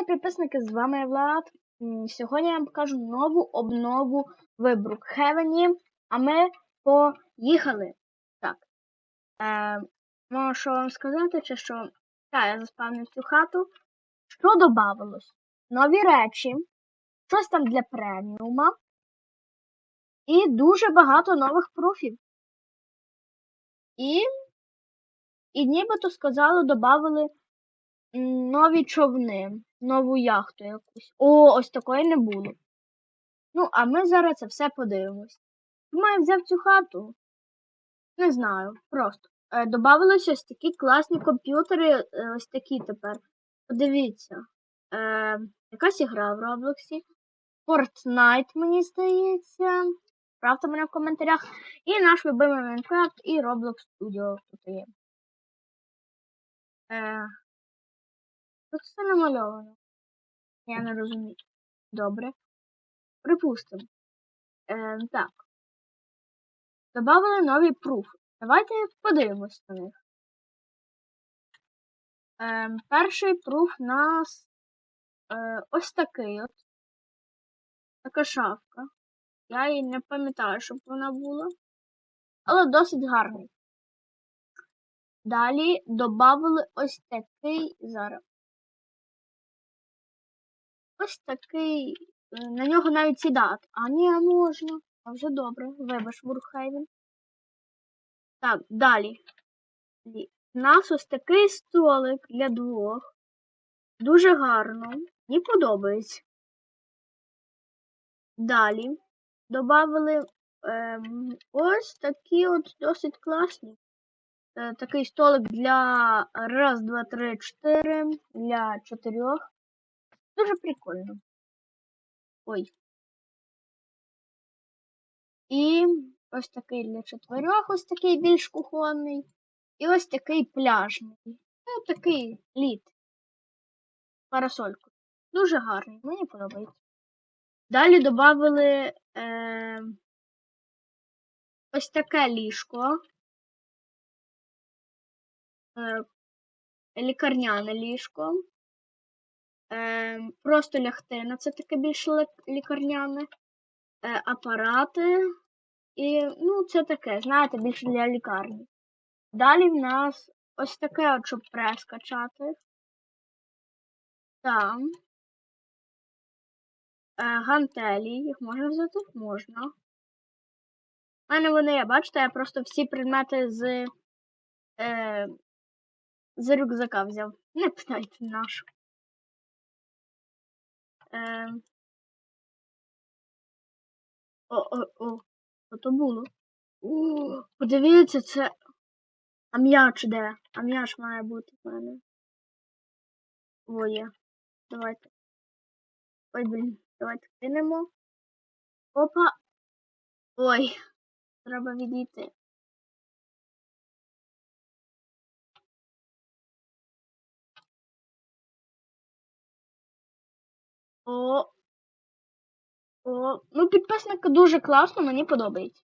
Привіт, підписники! З вами Влад. Сьогодні я вам покажу нову обнову в Брукхевені, а ми поїхали. Так. Е, можу вам сказати, чи що. Так, я заспавнив цю хату. Що додавалось? Нові речі, щось там для преміума. І дуже багато нових профів. І, і нібито сказали, додавали нові човни, нову яхту якусь. О, ось такої не було. Ну, а ми зараз це все подивимось. Чому я взяв цю хату? Не знаю, просто. Е, ось такі класні комп'ютери, е, ось такі тепер. Подивіться. Е, якась ігра в Роблоксі. Fortnite, мені здається. Правте мене в коментарях. І наш любимий Minecraft і Roblox Studio тут є. Е, Тут все намальовано. Я не розумію. Добре. Припустимо. Е, так. Добавили нові пруфи. Давайте подивимось на них. Е, перший пруф у нас е, ось такий от. Така шафка. Я її не пам'ятаю, щоб вона була. Але досить гарний. Далі додали ось такий зараз. Ось такий. е, На нього навіть сідати. А ні, можна. А вже добре. Вибач, Бурхайвен. Так, далі. У нас ось такий столик для двох. Дуже гарно. Мені подобається. Далі. Добавили ем, ось такі от досить класні. Е, такий столик для раз, два, три, чотири, для чотирьох. Дуже прикольно. Ой. І ось такий для чотирьох, ось такий більш кухонний. І ось такий пляжний. Ну, такий лід. Парасольку. Дуже гарний, мені подобається. Далі додали е, ось таке ліжко. Е, лікарняне ліжко. Е, просто лягти на це таке більш лікарняне. Е, апарати. І, ну, це таке, знаєте, більше для лікарні. Далі в нас ось таке, от, щоб прес качати. Там. Е, гантелі, їх можна взяти? Можна. У мене вони є, бачите, я просто всі предмети з, е, з рюкзака взяв. Не питайте нашу. Е, о, о, о, що то було? Подивіться, це. А м'яч де? А м'яч має бути в мене. О, є. Давайте. Ой, блін, давайте кинемо. Опа. Ой, треба відійти. О. О. Ну, підписники дуже класно, мені подобається.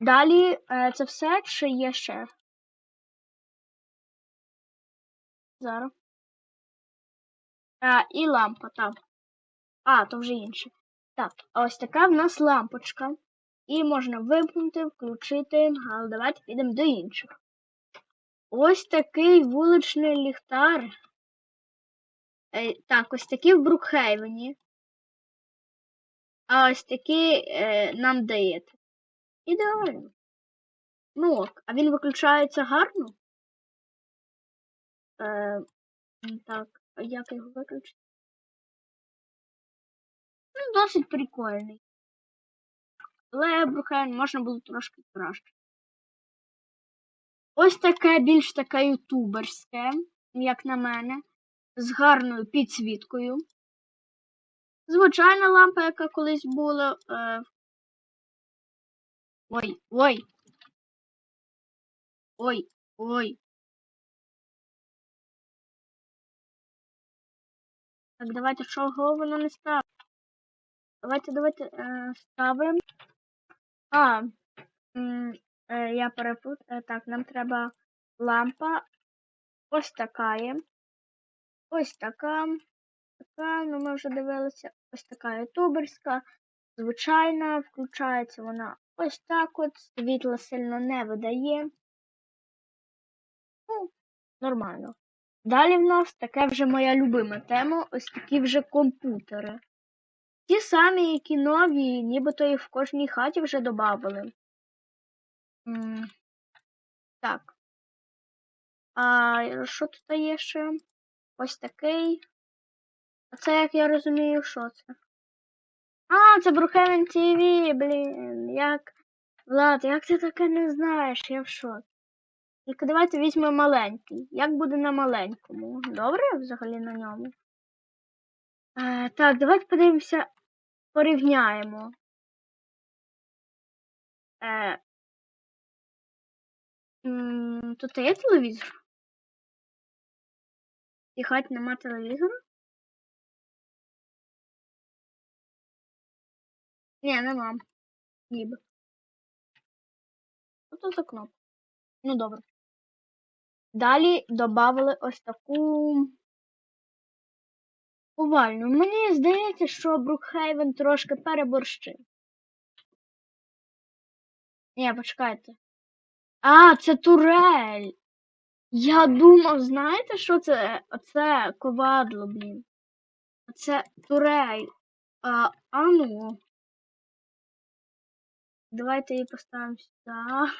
Далі е, це все чи є ще? Зараз. А, і лампа, так. А, то вже інше. Так, ось така в нас лампочка. І можна вимкнути, включити, але давайте підемо до інших. Ось такий вуличний ліхтар. Е, так, ось такий в Брукхейвені. А ось такий е, нам даєте. Ідеально. Ну ок, а він виключається гарно? Е, так, а як його виключити? Ну, досить прикольний. Але Брукхейвен можна було трошки краще. Ось таке більш таке ютуберське, як на мене, з гарною підсвіткою. Звичайна лампа, яка колись була. Е... Ой, ой. Ой, ой. Так, давайте чого воно не ставить. Давайте, давайте е, ставимо. А, е, я перепут. Е, так, нам треба лампа. Ось така є. Ось така. така, ну ми вже дивилися. Ось така ютуберська. Звичайна, включається вона ось так от. Світло сильно не видає. Ну, нормально. Далі в нас таке вже моя любима тема, ось такі вже комп'ютери. Ті самі, які нові, нібито їх в кожній хаті вже додавали. Так. А що тут є ще? Ось такий. А це, як я розумію, що це? А, це Brookhaven TV, блін. Як. Влад, як ти таке не знаєш? Я в шокі. Тільки давайте візьмемо маленький. Як буде на маленькому? Добре взагалі на ньому? Е, так, давайте подивимося, порівняємо. Е, тут є телевізор? І хать нема телевізора? Ні, нема. Ніби. Ото за кнопка. Ну добре. Далі додали ось таку овальну. Мені здається, що Брукхейвен трошки переборщив. Ні, почекайте. А, це турель. Я думав, знаєте, що це? Оце ковадло, блін. Це турель. А, а ну. Давайте її поставимо сюди.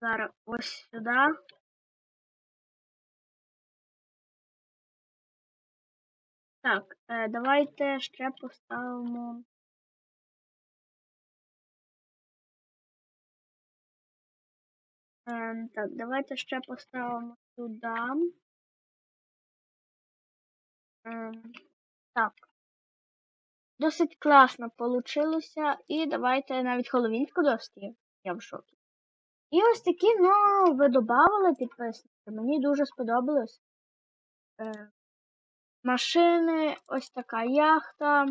Зараз ось сюди. Так, е, давайте ще поставимо. Ем, так, давайте ще поставимо сюди. Ем, так. Досить класно получилося. І давайте навіть Хеллоуінську достію. Я в шокі. І ось такі, ну, ви додавали підписники. Мені дуже сподобалось. Е, машини, ось така яхта.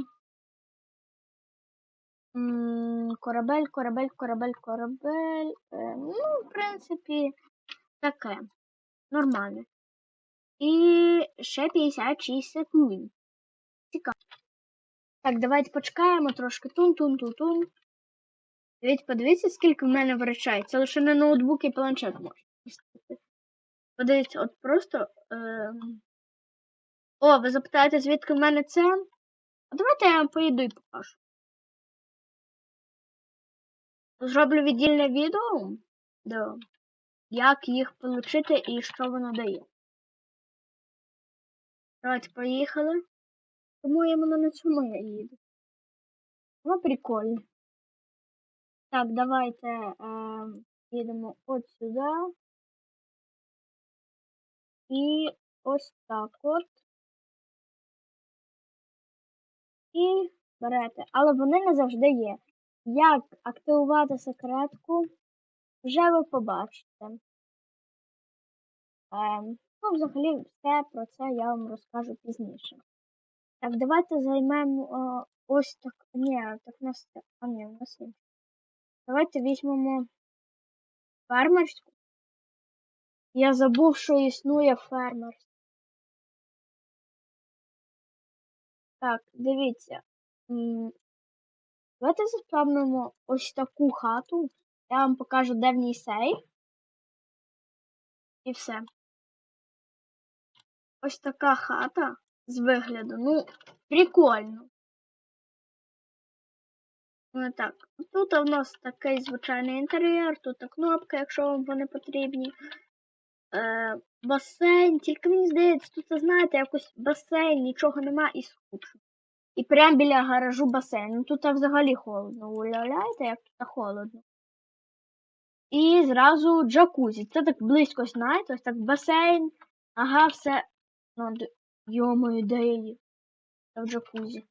Корабель, корабель, корабель, корабель. Е, ну, в принципі, таке. Нормально. І ще 56 секунд. Цікаво. Так, давайте почекаємо трошки. Тун-тун-тун-тун. Дивіться, подивіться, скільки в мене врачає. Це лише на ноутбук і планшет можна. Подивіться, от просто. Е... О, ви запитаєте, звідки в мене це? А давайте я вам поїду і покажу. Зроблю віддільне відео, да. як їх отримати і що воно дає. Давайте поїхали. Я на цьому я їду. Ну, прикольно. Так, давайте е, їдемо от сюди. І ось так от. І берете. Але вони не завжди є. Як активувати секретку, вже ви побачите. Е, ну, взагалі, все про це я вам розкажу пізніше. Так, давайте займемо о, ось так. Ні, так у нас. А ні, у нас інше. Давайте візьмемо фермерську. Я забув, що існує фермерська. Так, дивіться. Давайте заспавнимо ось таку хату. Я вам покажу, де в ній сейф. І все. Ось така хата з вигляду. Ну, прикольно. Ну так. Тут у нас такий звичайний інтер'єр, тут кнопка, якщо вам вони потрібні. Е, Басейн, тільки мені здається, тут, знаєте, якось басейн, нічого нема і скучно. І прямо біля гаражу басейн. Ну тут взагалі холодно. Уявляєте, як тут холодно. І зразу джакузі. Це так близько, знаєте, ось так басейн. Ага, все. Ну, Йо-моє, де я? Це в джакузі.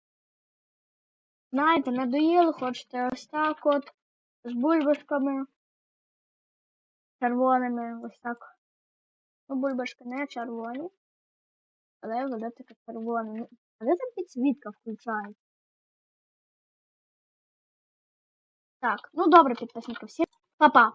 Знаєте, надоїло, хочете ось так от. З бульбашками. Червоними, ось так. Ну, бульбашки не червоні. Але вода така червона. Де там підсвітка включається? Так, ну добре, підписники, всім па-па!